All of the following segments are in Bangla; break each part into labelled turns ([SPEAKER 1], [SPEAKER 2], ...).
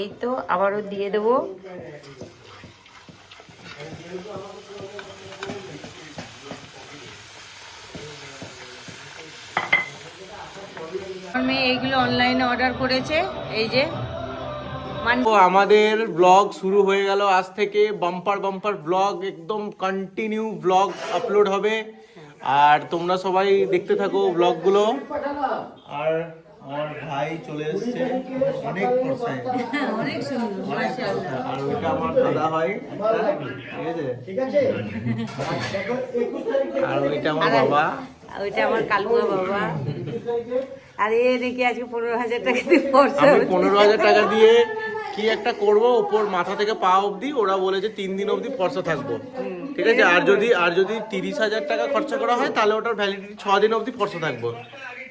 [SPEAKER 1] এই তো আবারও দিয়ে দেবো। মেয়ে এইগুলো অনলাইনে অর্ডার করেছে এই যে মান
[SPEAKER 2] তো আমাদের ব্লগ শুরু হয়ে গেল। আজ থেকে বাম্পার বাম্পার ব্লগ একদম কন্টিনিউ ব্লগ আপলোড হবে। আর তোমরা সবাই দেখতে থাকো ব্লগগুলো আর আমার ভাই চলে এসেছে। অনেক ফর্সায়
[SPEAKER 1] অনেক সুন্দর
[SPEAKER 2] আর ওইটা আমার দাদা হয় ঠিক আছে? আর ওইটা আমার বাবা।
[SPEAKER 1] ওইটা আমার কালুয়া বাবা। আর এ নাকি আজকে পনেরো হাজার টাকা দিয়ে পড়ছে
[SPEAKER 2] আমি পনেরো হাজার টাকা দিয়ে কি একটা করব? ওপর মাথা থেকে পা অবধি ওরা বলেছে তিন দিন অবধি ফর্সা থাকব। ঠিক আছে? আর যদি আর যদি তিরিশ হাজার টাকা খরচা করা হয় তাহলে ওটার ভ্যালিডিটি ছ দিন অবধি ফর্সা থাকব।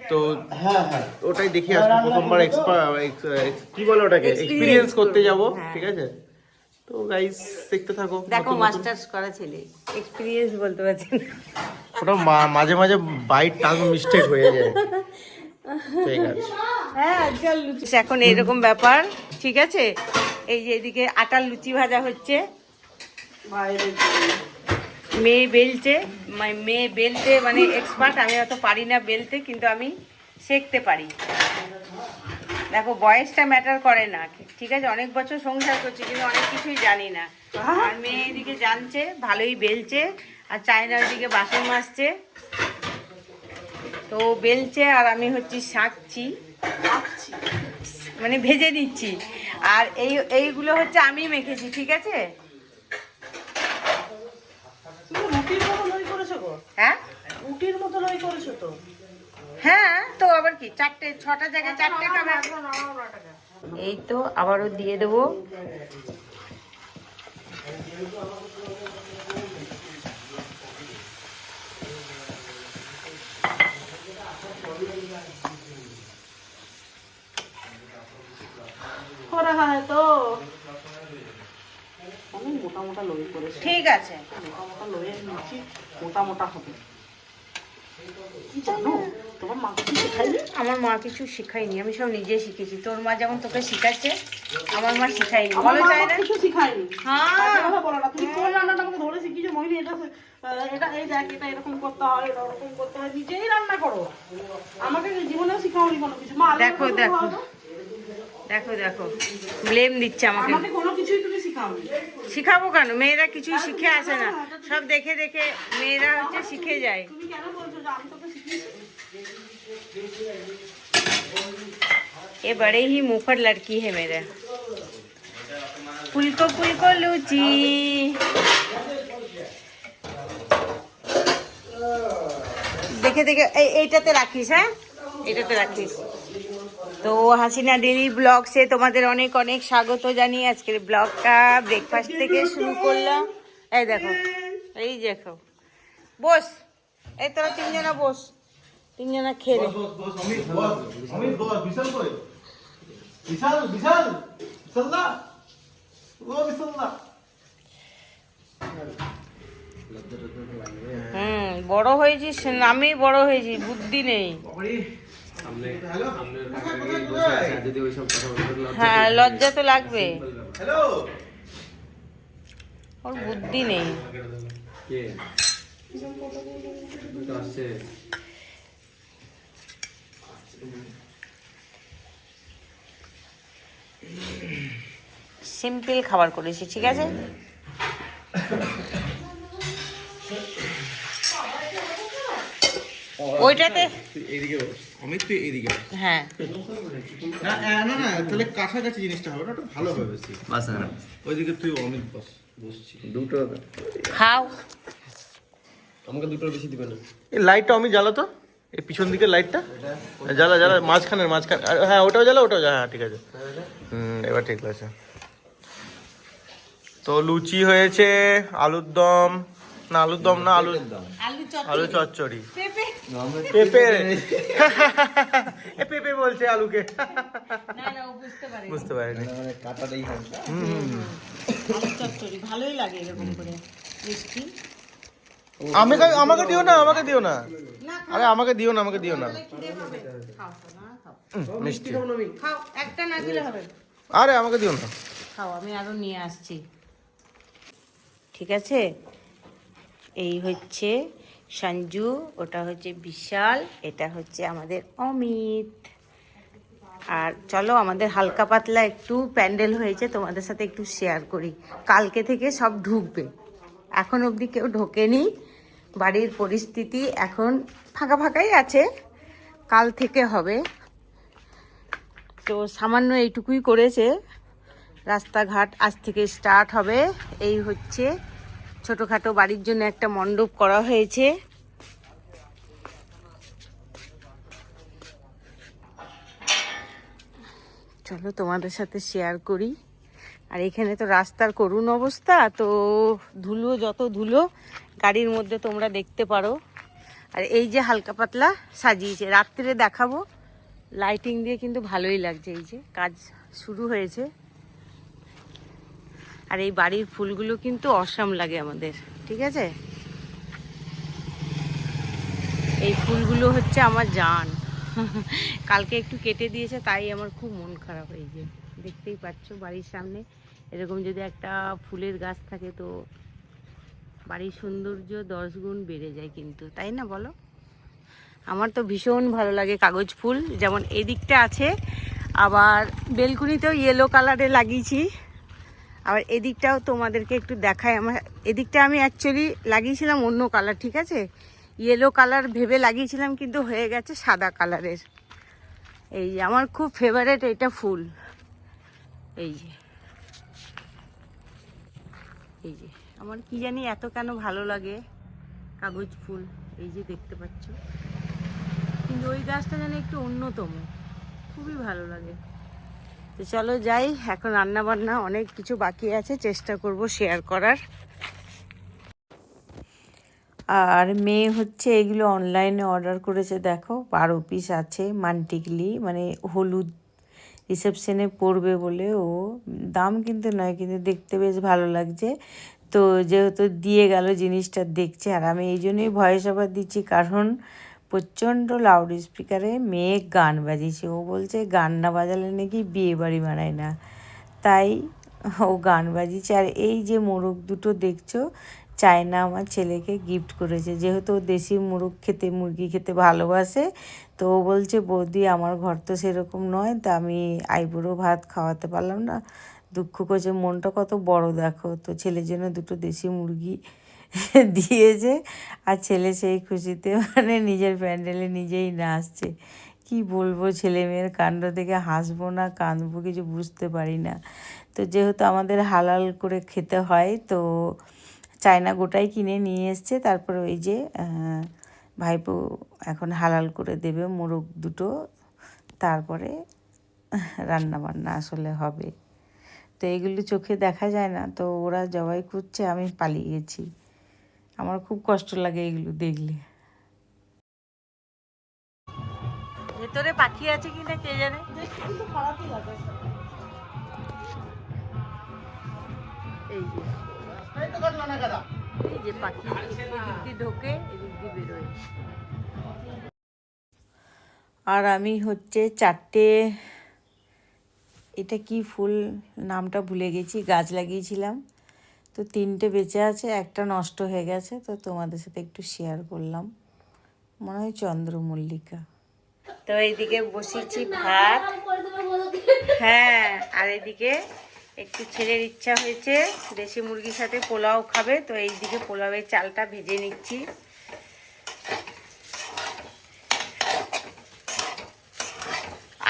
[SPEAKER 2] তো ওটাই দেখি আসব প্রথমবার কি বলে ওটাকে? এক্সপিরিয়েন্স করতে যাব ঠিক আছে? তো গাইস দেখতে থাকো
[SPEAKER 1] দেখো। মাস্টার্স করা ছেলে। এক্সপিরিয়েন্স বলতে পারছেন
[SPEAKER 2] ওটা মা- মাঝে মাঝে বাইট টাং মিস্টেক হয়ে যায়। ঠিক আছে।
[SPEAKER 1] হ্যাঁ আজকাল লুচি এখন এরকম ব্যাপার ঠিক আছে? এই যে এদিকে আটার লুচি ভাজা হচ্ছে। মেয়ে বেলছে। মেয়ে বেলতে মানে এক্সপার্ট আমি অত পারি না বেলতে কিন্তু আমি শিখতে পারি। দেখো বয়সটা ম্যাটার করে না। ঠিক আছে অনেক বছর সংসার করছি কিন্তু অনেক কিছুই জানি না। আর মেয়ে এদিকে জানছে ভালোই বেলছে আর চায়নার দিকে বাসন মাজছে। তো বেলছে আর আমি হচ্ছি শাকছি মানে ভেজে দিচ্ছি। আর এই এইগুলো হচ্ছে আমি মেখেছি ঠিক আছে?
[SPEAKER 3] রুটির করেছ গো?
[SPEAKER 1] হ্যাঁ?
[SPEAKER 3] রুটির মতো লই করেছ তো?
[SPEAKER 1] হ্যাঁ তো আবার কি? চারটে ছটা জায়গায় চারটে খাবার। এই তো আবারও দিয়ে দেবো।
[SPEAKER 3] করা হয় তো। মোটা মোটা লই করেছ
[SPEAKER 1] ঠিক আছে।
[SPEAKER 3] মোটা মোটা হবে। জানো তোমার শেখাইনি
[SPEAKER 1] আমার মা কিছু শিখায়নি। আমি সব নিজে শিখেছি। তোর মা যেমন তোকে শিখাচ্ছে আমার মা শিখায়নি।
[SPEAKER 3] আমার
[SPEAKER 1] বলো চাই না?
[SPEAKER 3] কিছু শিখায়নি।
[SPEAKER 1] হ্যাঁ।
[SPEAKER 3] কথা বলো না তুমি কোন রান্নাটা আমাকে ধরে শিখিয়েছো। মহিনী এটা এটা এই দেখ এটা এরকম করতে হয় এটা ওরকম করতে হয়। নিজেই রান্না করো। আমাকে জীবনেও শিখাওনি কোনো কিছু? মা
[SPEAKER 1] দেখো, দেখো। দেখো দেখো। ব্লেম দিচ্ছে আমাকে।
[SPEAKER 3] আমাকে কোনো কিছুই
[SPEAKER 1] শিখাবো কেন মেয়েরা কিছুই শিখে আসে না সব দেখে দেখে মেয়েরা হচ্ছে শিখে যায়
[SPEAKER 3] তুমি কেন বলছো যে আমি তোকে শিখিয়েছি
[SPEAKER 1] ये बड़े ही मुफर लड़की है मेरा पुलको पुलको लूची দেখে দেখে এই এইটাতে রাখিস হ্যাঁ এইটাতে রাখিস তো হাসিনা ডেলি ব্লগসে তোমাদের অনেক অনেক স্বাগত জানিয়ে আজকের ব্লগটা ব্রেকফাস্ট থেকে শুরু করলাম। এই দেখো এই দেখো। বস এই তোরা তিনজনা বস তিনজনা খেয়ে নে।
[SPEAKER 2] বিশাল কই? বিশাল বিশাল বিশাল ও বিশাল দা।
[SPEAKER 1] হুম বড় হয়েছিস আমি বড় হয়েছি বুদ্ধি নেই। হ্যাঁ লজ্জা তো লাগবে।
[SPEAKER 2] হ্যালো?
[SPEAKER 1] ওর বুদ্ধি নেই। সিম্পল খাবার করেছি ঠিক আছে? ওইটাতে
[SPEAKER 2] এইদিকে অমিত তুই এইদিকে
[SPEAKER 1] হ্যাঁ।
[SPEAKER 2] না না না তাহলে কাছাকাছি জিনিসটা হবে না ওটা ভালো হবে বেশি ওইদিকে তুই অমিত বস বসছি।
[SPEAKER 4] দুটো।
[SPEAKER 1] খাও।
[SPEAKER 4] আমাকে দুটোর বেশি দিবে না।
[SPEAKER 2] এই লাইটটা অমিত জ্বালা তো। এই পিছন দিকের লাইটটা জ্বালা জ্বালা মাঝখানের মাঝখানে হ্যাঁ ওটাও জ্বালা ওটাও জ্বালা হ্যাঁ ঠিক আছে। হুম এবার ঠিক আছে। তো লুচি হয়েছে আলুর দম। না আলুর দম না আলু
[SPEAKER 1] আলু চপ
[SPEAKER 2] আলু চচ্চড়ি।
[SPEAKER 1] পেঁপে
[SPEAKER 2] পেঁপে বলছে আলুকে
[SPEAKER 1] না না ও বুঝতে পারে
[SPEAKER 2] বুঝতে পারিনি।
[SPEAKER 4] কাটাটাই
[SPEAKER 1] চচ্চড়ি ভালোই লাগে এরকম করে। মিষ্টি?
[SPEAKER 2] আমাকে আমাকে দিও না আমাকে দিও না। আরে আমাকে দিও না আমাকে দিও না। উম, মিষ্টি
[SPEAKER 1] খাও একটা না দিলে হবে।
[SPEAKER 2] আরে আমাকে দিও না।
[SPEAKER 1] খাও আমি নিয়ে আসছি। ঠিক আছে? এই হচ্ছে সঞ্জু, ওটা হচ্ছে বিশাল, এটা হচ্ছে আমাদের অমিত। আর চলো, আমাদের হালকা পাতলা একটু প্যান্ডেল হয়েছে, তোমাদের সাথে একটু শেয়ার করি। কালকে থেকে সব ঢুকবে। এখন অবধি কেউ ঢোকেনি। বাড়ির পরিস্থিতি এখন ফাঁকা ফাঁকাই আছে। কাল থেকে হবে। তো সামান্য এইটুকুই করেছে। রাস্তাঘাট আজ থেকে স্টার্ট হবে। এই হচ্ছে ছোটোখাটো বাড়ির জন্য একটা মণ্ডপ করা হয়েছে। চলো তোমাদের সাথে শেয়ার করি। আর এখানে তো রাস্তার করুণ অবস্থা, তো ধুলো, যত ধুলো, গাড়ির মধ্যে তোমরা দেখতে পারো। আর এই যে হালকা পাতলা সাজিয়েছে, রাত্রে দেখাবো। লাইটিং দিয়ে কিন্তু ভালোই লাগছে, এই যে কাজ শুরু হয়েছে। আর এই বাড়ির ফুলগুলো কিন্তু অসাম লাগে আমাদের, ঠিক আছে? এই ফুলগুলো হচ্ছে আমার জান। কালকে একটু কেটে দিয়েছে, তাই আমার খুব মন খারাপ হয়েছে দেখতেই পাচ্ছ বাড়ির সামনে, এরকম যদি একটা ফুলের গাছ থাকে তো বাড়ির সৌন্দর্য দশ গুণ বেড়ে যায় কিন্তু, তাই না বলো? আমার তো ভীষণ ভালো লাগে কাগজ ফুল, যেমন এদিকটা আছে, আবার বেলকুনিতেও ইয়েলো কালারে লাগিয়েছি। আবার এদিকটাও তোমাদেরকে একটু দেখায় আমার, এদিকটা আমি অ্যাকচুয়ালি লাগিয়েছিলাম অন্য কালার ঠিক আছে? ইয়েলো কালার ভেবে লাগিয়েছিলাম কিন্তু হয়ে গেছে সাদা কালারের এই যে, আমার খুব ফেভারেট এটা ফুল। এই যে। এই যে, আমার কি জানি এত কেন ভালো লাগে কাগজ ফুল, এই যে দেখতে পাচ্ছ। কিন্তু ওই গাছটা যেন একটু অন্যতম, খুবই ভালো লাগে। তো চলো যাই, এখন রান্না বান্না অনেক কিছু বাকি আছে, চেষ্টা করব শেয়ার করার। আর মেয়ে হচ্ছে এগুলো অনলাইনে অর্ডার করেছে, দেখো, বারো পিস আছে মান্টিকলি মানে হলুদ রিসেপশনে পড়বে বলে, ও দাম কিন্তু নয়, কিন্তু দেখতে বেশ ভালো লাগছে। তো যেহেতু দিয়ে গেল জিনিসটা দেখছে, আর আমি এই জন্যই ভয়েস ওভার দিচ্ছি, কারণ প্রচণ্ড লাউড স্পিকারে মেয়ে গান বাজিয়েছে। ও বলছে, গান না বাজালে নাকি বিয়ে বাড়ি বানায় না। তাই ও গান বাজিয়েছে। আর এই যে মোরগ দুটো দেখছ, চায়না আমার ছেলেকে গিফট করেছে। যেহেতু ও দেশি মোরগ খেতে, মুরগি খেতে ভালোবাসে, তো ও বলছে, বৌদি, আমার ঘর তো সেরকম নয়, তা আমি আইবুড়ো ভাত খাওয়াতে পারলাম না। দুঃখ করছে, মনটা কত বড় দেখো, তো ছেলের জন্য দুটো দেশি মুরগি দিয়েছে আর ছেলে সেই খুশিতে মানে নিজের প্যান্ডেলে নিজেই নাচছে। কি বলব ছেলে মেয়ের কাণ্ড দেখে হাসবো না, কাঁদবো কিছু বুঝতে পারি না। তো যেহেতু আমাদের হালাল করে খেতে হয়, তো চায়না গোটাই কিনে নিয়ে এসছে। তারপর ওই যে ভাইপো এখন হালাল করে দেবে মোরগ দুটো। তারপরে রান্না বান্না আসলে হবে। তো এগুলো চোখে দেখা যায় না, তো ওরা জবাই করছে, আমি পালিয়ে গেছি। আমার খুব কষ্ট লাগে এগুলো দেখলে। ভেতরে পাখি আছে কিনা কে জানে?
[SPEAKER 3] দেখতে কিন্তু খারাপই লাগে
[SPEAKER 1] এই যে। এই যে পাখি এদিক দিয়ে ঢোকে এদিক দিয়ে বেরোয়। আর আমি হচ্ছে চারটে এটা কি ফুল? নামটা ভুলে গেছি গাছ লাগিয়েছিলাম। তো তিনটে বেঁচে আছে, একটা নষ্ট হয়ে গেছে, তো তোমাদের সাথে একটু শেয়ার করলাম। মনে হয় চন্দ্রমল্লিকা। তো এইদিকে বসিয়েছি ভাত। হ্যাঁ আর এদিকে একটু ছেলের ইচ্ছা হয়েছে, দেশি মুরগির সাথে পোলাও খাবে, তো এইদিকে পোলাওয়ের চালটা ভেজে নিচ্ছি।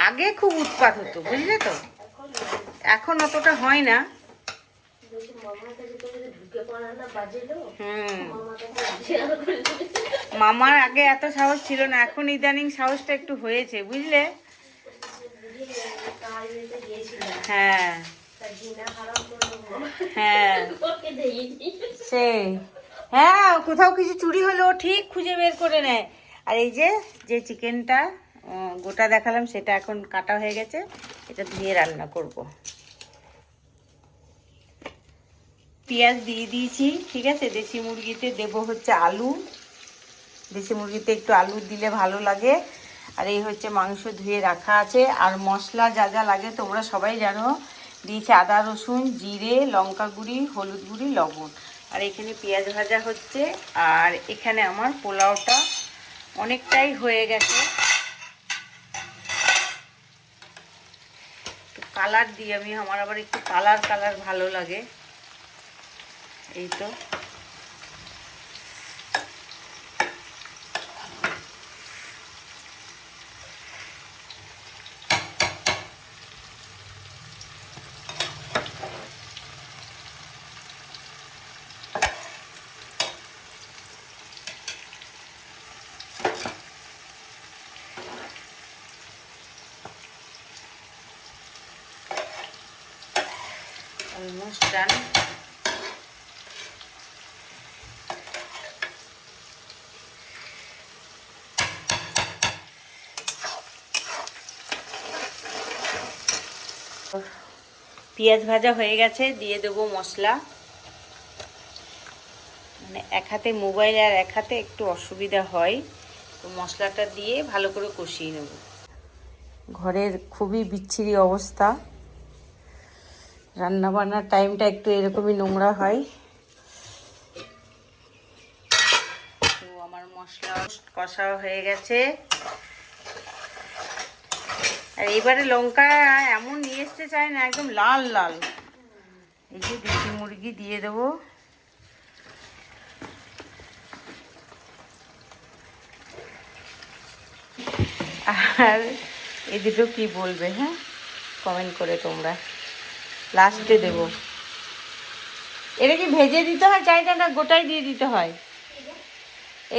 [SPEAKER 1] আগে খুব উৎপাত হতো, বুঝলে তো? এখন অতটা হয় না। মামার আগে এত সাহস ছিল না, এখন ইদানিং সাহসটা একটু হয়েছে, বুঝলে? হ্যাঁ। হ্যাঁ। সেই। হ্যাঁ কোথাও কিছু চুরি হলেও ঠিক খুঁজে বের করে নেয়। আর এই যে যে চিকেনটা গোটা দেখালাম, সেটা এখন কাটা হয়ে গেছে, এটা ধুয়ে রান্না করব। পেঁয়াজ দিয়ে দিয়েছি, ঠিক আছে? দেশি মুরগিতে দেবো হচ্ছে আলু। দেশি মুরগিতে একটু আলু দিলে ভালো লাগে। আর এই হচ্ছে মাংস ধুয়ে রাখা আছে। আর মশলা যা যা লাগে, তোমরা সবাই জানো, দিয়েছি আদা, রসুন, জিরে, লঙ্কা গুঁড়ি, হলুদ গুঁড়ি, লবণ। আর এখানে পেঁয়াজ ভাজা হচ্ছে। আর এখানে আমার পোলাওটা অনেকটাই হয়ে গেছে। কালার দিই আমি, আমার আবার একটু কালার কালার ভালো লাগে। এই তো অলমোস্ট ডান পেঁয়াজ ভাজা হয়ে গেছে দিয়ে দেবো মশলা। মানে এক হাতে মোবাইল আর এক হাতে একটু অসুবিধা হয় তো মশলাটা দিয়ে ভালো করে কষিয়ে নেব। ঘরের খুবই বিচ্ছিরি অবস্থা। রান্না বান্নার টাইমটা একটু এরকমই নোংরা হয়। তো আমার মশলা কষা হয়ে গেছে। আর এবারে লঙ্কা এমন নিয়ে আসতে চায় না একদম লাল লাল। এই যে দেশি মুরগি দিয়ে দেবো। আর এই দুটো কি বলবে হ্যাঁ? কমেন্ট করে তোমরা। লাস্টে দেব। এটা কি ভেজে দিতে হয়? চাইটা না গোটাই দিয়ে দিতে হয়?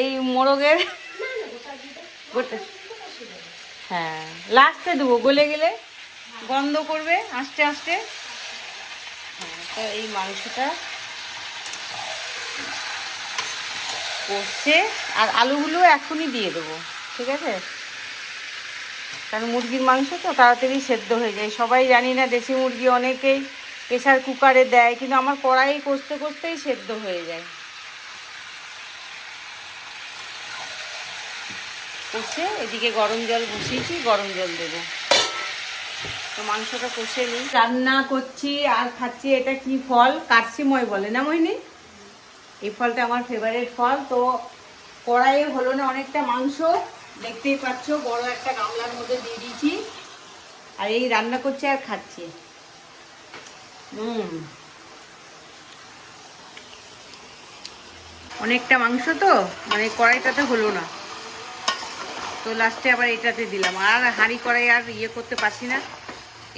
[SPEAKER 1] এই মোরগের গোটা হ্যাঁ লাস্টে দেবো, গলে গেলে গন্ধ করবে, আস্তে আস্তে। হ্যাঁ তো এই মাংসটা কষছে আর আলুগুলো এখনই দিয়ে দেবো, ঠিক আছে? কারণ মুরগির মাংস তো তাড়াতাড়ি সেদ্ধ হয়ে যায়। সবাই জানি না দেশি মুরগি অনেকেই প্রেশার কুকারে দেয়, কিন্তু আমার কড়াই কষতে কষতেই সেদ্ধ হয়ে যায়। কষে, এদিকে গরম জল বসিয়েছি, গরম জল দেবো। তো মাংসটা কষে নিই। রান্না করছি আর খাচ্ছি, এটা কি ফল? কারসিময় বলে না মহিনী? এই ফলটা আমার ফেভারিট ফল। তো কড়াইয়ে হলো না অনেকটা মাংস। দেখতেই পাচ্ছ, বড় একটা গামলার মধ্যে দিয়ে দিয়েছি। আর এই রান্না করছি আর খাচ্ছি। হুম। অনেকটা মাংস তো মানে কড়াইটাতে হলো না। তো লাস্টে আবার এটাতে দিলাম। আর হাঁড়ি কড়াই আর ইয়ে করতে পারছি না।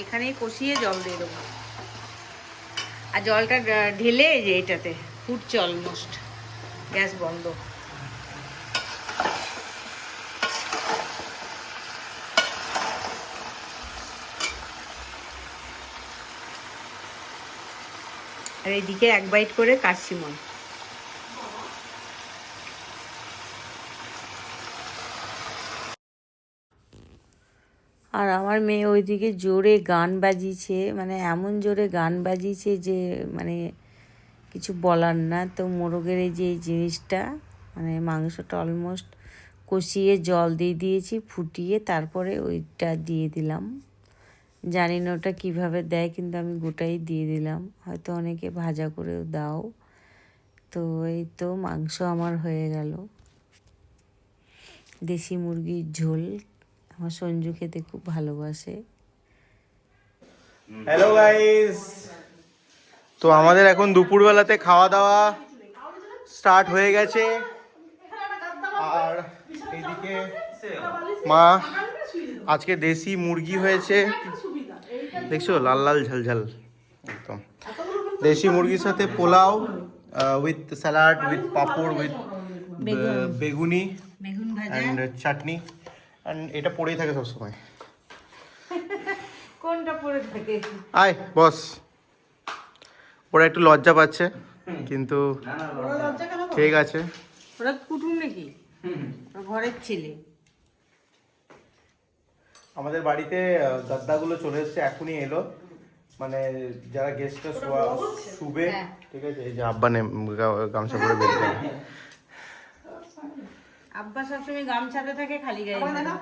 [SPEAKER 1] এখানেই কষিয়ে জল দিয়ে দেবো। আর জলটা ঢেলে যে এটাতে ফুটছে অলমোস্ট গ্যাস বন্ধ। আর এইদিকে এক বাইট করে কাশিমন আর আমার মেয়ে ওইদিকে জোরে গান বাজিয়েছে মানে এমন জোরে গান বাজিয়েছে যে মানে কিছু বলার না। তো মোরগের এই যে এই জিনিসটা মানে মাংসটা অলমোস্ট কষিয়ে জল দিয়ে দিয়েছি, ফুটিয়ে তারপরে ওইটা দিয়ে দিলাম। জানি না ওটা কীভাবে দেয়, কিন্তু আমি গোটাই দিয়ে দিলাম। হয়তো অনেকে ভাজা করেও দাও। তো এই তো মাংস আমার হয়ে গেল। দেশি মুরগির ঝোল আমার সঞ্জু খেতে খুব ভালোবাসে।
[SPEAKER 2] হ্যালো গাইস তো আমাদের এখন দুপুরবেলাতে খাওয়া দাওয়া স্টার্ট হয়ে গেছে। আর এইদিকে মা আজকে দেশি মুরগি হয়েছে। দেখছ? লাল লাল ঝালঝাল একদম। দেশি মুরগির সাথে pulao with salad with papad with বেগুনি। অ্যান্ড চাটনি অ্যান্ড এটা পড়েই থাকে সবসময়।
[SPEAKER 1] কোনটা পরে থাকে?
[SPEAKER 2] আয় বস। ওরা একটু লজ্জা পাচ্ছে কিন্তু ঠিক আছে।
[SPEAKER 1] ওরা কুটুম নাকি? ঘরের ছেলে।
[SPEAKER 2] আমাদের বাড়িতে আহ, গাদ্দাগুলো চলে এসেছে এখনই এলো। মানে যারা গেস্টরা শোয়া শুবে
[SPEAKER 1] হ্যাঁ।
[SPEAKER 2] ঠিক আছে? এই যে আব্বা নে গামছা পরে বেরিয়ে।
[SPEAKER 1] আব্বা সবসময় গামছাতে থাকে খালি গায়ে থাকে।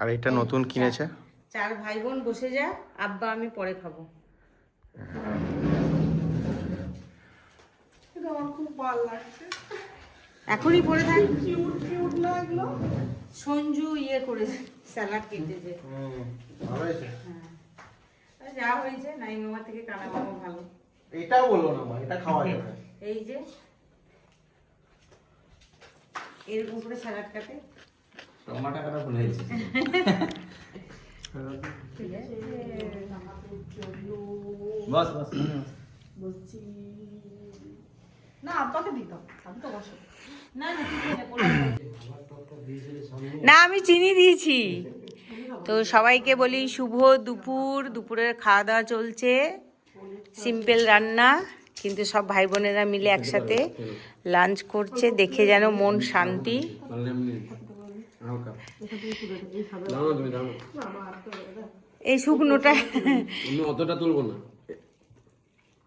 [SPEAKER 2] আর এটা নতুন কিনেছে?
[SPEAKER 1] চার ভাই বোন বসে যা আব্বা আমি পরে খাব।
[SPEAKER 3] আমার খুব ভালো লাগছে।
[SPEAKER 1] এখনই পরে থাক।
[SPEAKER 3] কিউট কিউট না এগুলো
[SPEAKER 1] সঞ্জু ইয়ে করেছে স্যালাড কেটেছে।
[SPEAKER 2] ভালো হয়েছে?
[SPEAKER 1] যা হয়েছে নাই মামা থেকে কানা মামা ভালো।
[SPEAKER 2] এটাও বলল না মা এটা খাওয়া যাবে।
[SPEAKER 1] এই যে এরকম করে স্যালাড কাটে।
[SPEAKER 4] টমাটা কাটা ভুলে গেছি বস বস
[SPEAKER 3] বলছি না আব্বাকে দিতাম আমি তো বসে
[SPEAKER 1] না না ঠিক আছে বলে না আমি চিনি দিয়েছি। তো সবাইকে বলি শুভ দুপুর দুপুরের খাওয়া দাওয়া চলছে। সিম্পল রান্না। কিন্তু সব ভাই বোনেরা মিলে একসাথে লাঞ্চ করছে দেখে যেন মন শান্তি। এই শুকনোটা
[SPEAKER 4] অতটা তুলবো না।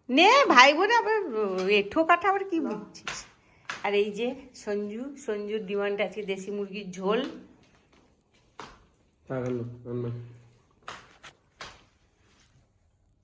[SPEAKER 1] নে ভাই বোন আবার আবার কি বুঝছিস আর এই যে সঞ্জু সঞ্জুর ডিমান্ড আছে দেশি মুরগির ঝোল।